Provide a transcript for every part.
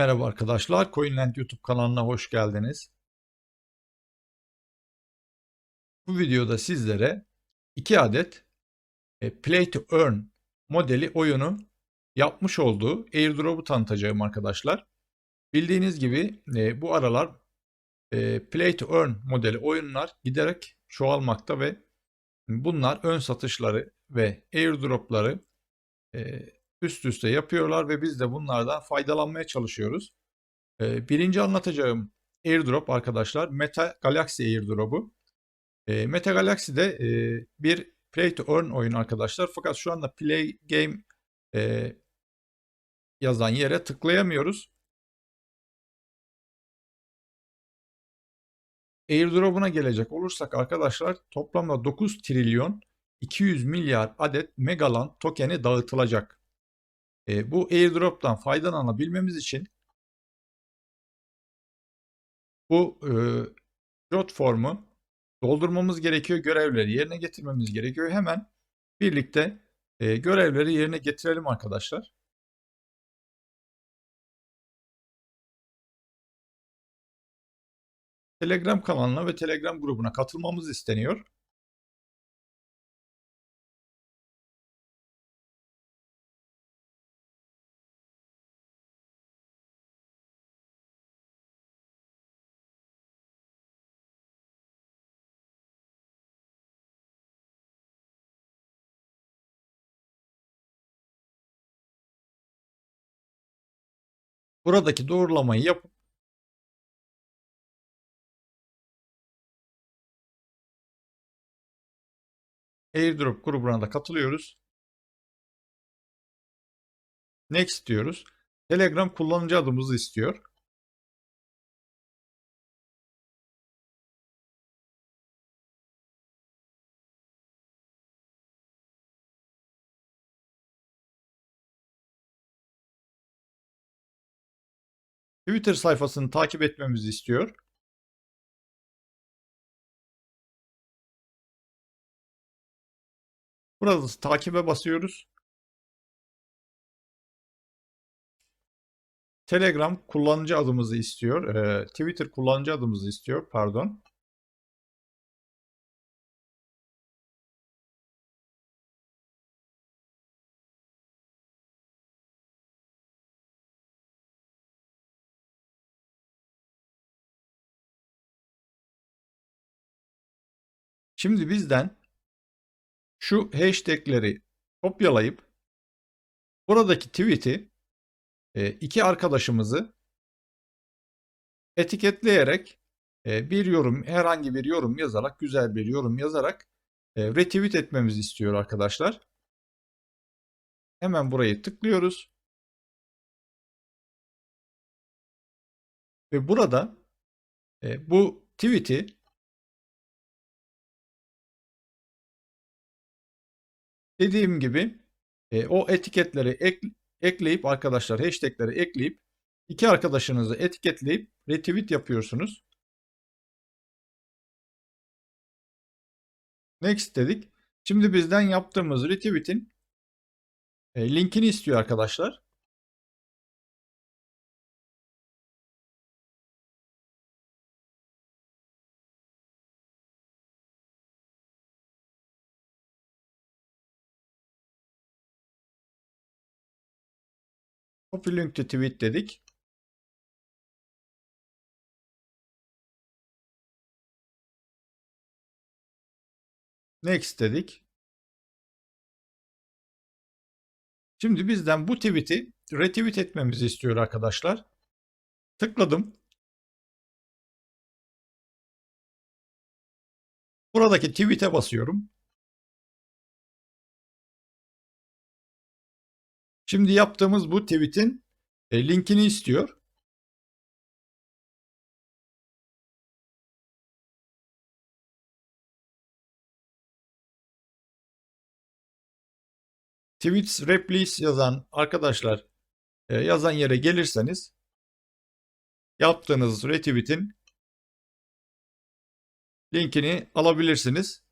Merhaba arkadaşlar, Coinland YouTube kanalına hoş geldiniz. Bu videoda sizlere 2 adet e, Play to Earn modeli oyunu yapmış olduğu airdrop'u tanıtacağım arkadaşlar. Bildiğiniz gibi e, bu aralar e, Play to Earn modeli oyunlar giderek çoğalmakta ve bunlar ön satışları ve airdrop'ları üst üste yapıyorlar ve biz de bunlardan faydalanmaya çalışıyoruz. Ee, birinci anlatacağım airdrop arkadaşlar Meta Galaxy airdrop'u. Ee, Meta Galaxy'de e, bir play to earn oyun arkadaşlar. Fakat şu anda play game e, yazan yere tıklayamıyoruz. Airdrop'una gelecek olursak arkadaşlar toplamda 9 trilyon 200 milyar adet Megaland tokeni dağıtılacak. E, bu airdrop'tan faydalanabilmemiz için bu e, jot formu doldurmamız gerekiyor. Görevleri yerine getirmemiz gerekiyor. Hemen birlikte e, görevleri yerine getirelim arkadaşlar. Telegram kanalına ve Telegram grubuna katılmamız isteniyor. Buradaki doğrulamayı yapıp airdrop grubuna da katılıyoruz. Next diyoruz. Telegram kullanıcı adımızı istiyor. Twitter sayfasını takip etmemizi istiyor. Burada takibe basıyoruz. Telegram kullanıcı adımızı istiyor. Ee, Twitter kullanıcı adımızı istiyor. Pardon. Şimdi bizden şu hashtagleri kopyalayıp buradaki tweet'i e, iki arkadaşımızı etiketleyerek e, bir yorum, herhangi bir yorum yazarak, güzel bir yorum yazarak e, retweet etmemizi istiyor arkadaşlar. Hemen burayı tıklıyoruz. Ve burada bu tweet'i Dediğim gibi e, o etiketleri ek, ekleyip arkadaşlar hashtagleri ekleyip iki arkadaşınızı etiketleyip retweet yapıyorsunuz. Next dedik. Şimdi bizden yaptığımız retweet'in e, linkini istiyor arkadaşlar. Copy link to tweet dedik. Next dedik. Şimdi bizden bu tweet'i retweet etmemizi istiyor arkadaşlar. Tıkladım. Buradaki tweet'e basıyorum. Şimdi yaptığımız bu tweet'in e, linkini istiyor. Tweets replies yazan arkadaşlar e, yazan yere gelirseniz yaptığınız retweet'in linkini alabilirsiniz.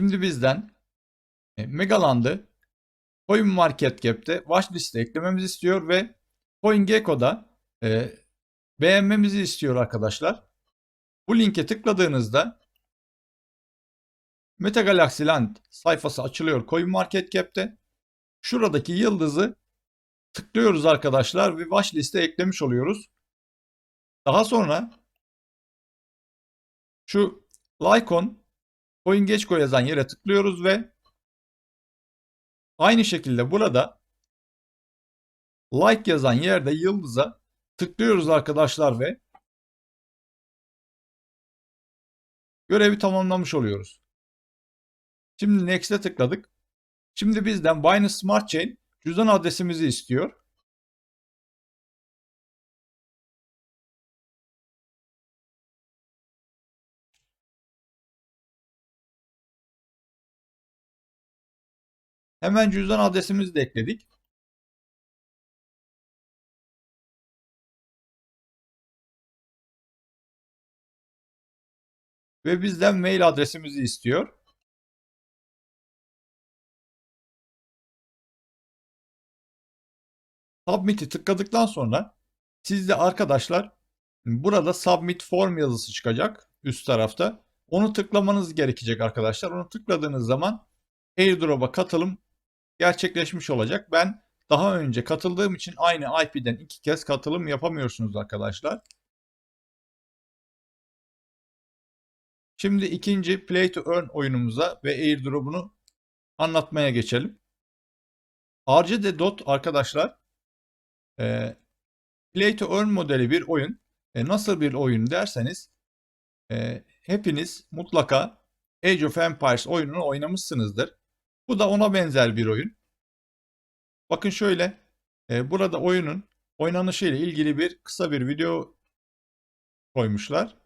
Şimdi bizden e, Megaland'ı Coin Market Cap'te watchlist'e eklememizi istiyor ve CoinGecko'da e, beğenmemizi istiyor arkadaşlar. Bu linke tıkladığınızda Meta Galaxy Land sayfası açılıyor Coin Market Cap'te. Şuradaki yıldızı tıklıyoruz arkadaşlar ve watchlist'e eklemiş oluyoruz. Daha sonra şu Lycon CoinGecko yazan yere tıklıyoruz ve aynı şekilde burada like yazan yerde yıldıza tıklıyoruz arkadaşlar ve görevi tamamlamış oluyoruz. Şimdi Next'e tıkladık. Şimdi bizden Binance Smart Chain cüzdan adresimizi istiyor. Hemen cüzdan adresimizi de ekledik. Ve bizden mail adresimizi istiyor. Submit'i tıkladıktan sonra sizde arkadaşlar burada Submit Form yazısı çıkacak üst tarafta. Onu tıklamanız gerekecek arkadaşlar. Onu tıkladığınız zaman airdrop'a katılım gerçekleşmiş olacak. Ben daha önce katıldığım için aynı IP'den iki kez katılım yapamıyorsunuz arkadaşlar. Şimdi ikinci Play to Earn oyunumuza ve airdrop'unu anlatmaya geçelim. RCD Dot arkadaşlar e, Play to Earn modeli bir oyun. E, nasıl bir oyun derseniz e, hepiniz mutlaka Age of Empires oyununu oynamışsınızdır. Bu da ona benzer bir oyun. Bakın şöyle e, burada oyunun oynanışı ile ilgili bir kısa bir video koymuşlar.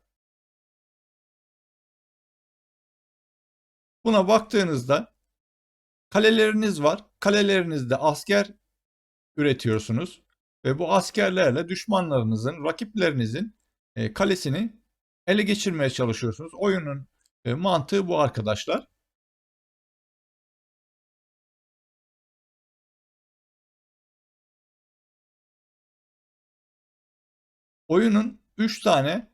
Buna baktığınızda kaleleriniz var. Kalelerinizde asker üretiyorsunuz ve bu askerlerle düşmanlarınızın, rakiplerinizin e, kalesini ele geçirmeye çalışıyorsunuz. Oyunun e, mantığı bu arkadaşlar. Oyunun 3 tane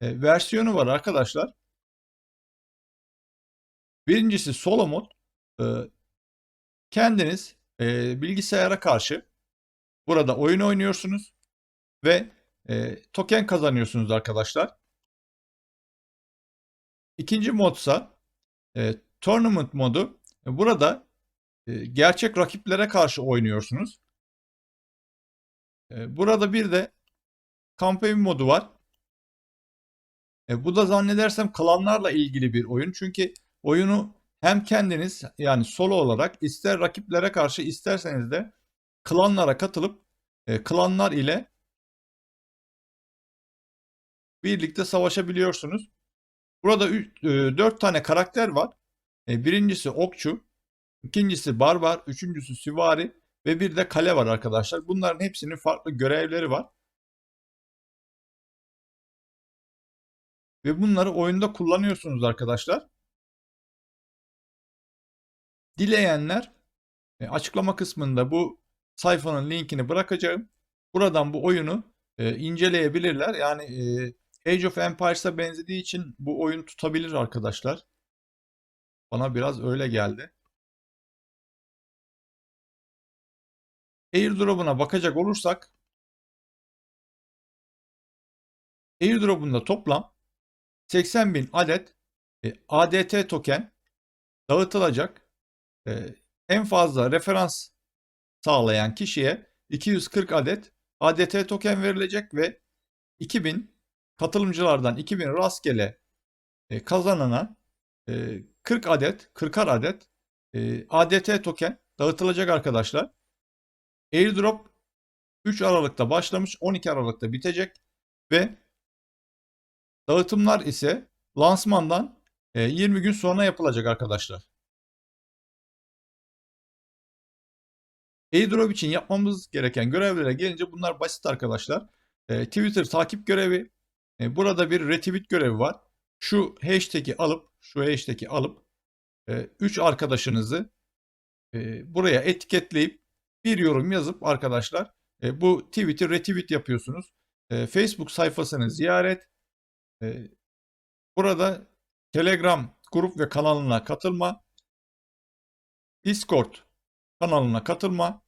e, versiyonu var arkadaşlar. Birincisi solo mod. E, kendiniz e, bilgisayara karşı burada oyun oynuyorsunuz ve e, token kazanıyorsunuz arkadaşlar. İkinci modsa e, tournament modu. E, burada e, gerçek rakiplere karşı oynuyorsunuz. E, burada bir de campaign modu var. E, bu da zannedersem klanlarla ilgili bir oyun. Çünkü oyunu hem kendiniz yani solo olarak ister rakiplere karşı isterseniz de klanlara katılıp e, klanlar ile birlikte savaşabiliyorsunuz. Burada 4 tane karakter var. E, birincisi okçu, ikincisi barbar, üçüncüsü süvari ve bir de kale var arkadaşlar. Bunların hepsinin farklı görevleri var. Ve bunları oyunda kullanıyorsunuz arkadaşlar. Dileyenler e, açıklama kısmında bu sayfanın linkini bırakacağım. Buradan bu oyunu e, inceleyebilirler. Yani e, Age of Empires'a benzediği için bu oyun tutabilir arkadaşlar. Bana biraz öyle geldi. Airdrop'una bakacak olursak Airdrop'unda toplam 80 bin adet e, ADT token dağıtılacak. E, en fazla referans sağlayan kişiye 240 adet ADT token verilecek ve 2000 katılımcılardan 2000 rastgele e, kazanana 40 adet 40'ar adet ADT token dağıtılacak arkadaşlar. Airdrop 3 Aralık'ta başlamış, 12 Aralık'ta bitecek ve dağıtımlar ise lansmandan 20 gün sonra yapılacak arkadaşlar. Airdrop için yapmamız gereken görevlere gelince bunlar basit arkadaşlar. Twitter takip görevi, E, burada bir retweet görevi var. Şu hashtag'i alıp şu hashtag'i alıp 3 arkadaşınızı e, buraya etiketleyip bir yorum yazıp arkadaşlar e, bu tweet'i retweet yapıyorsunuz. E, Facebook sayfasını ziyaret. E, burada Telegram grup ve kanalına katılma. Discord kanalına katılma.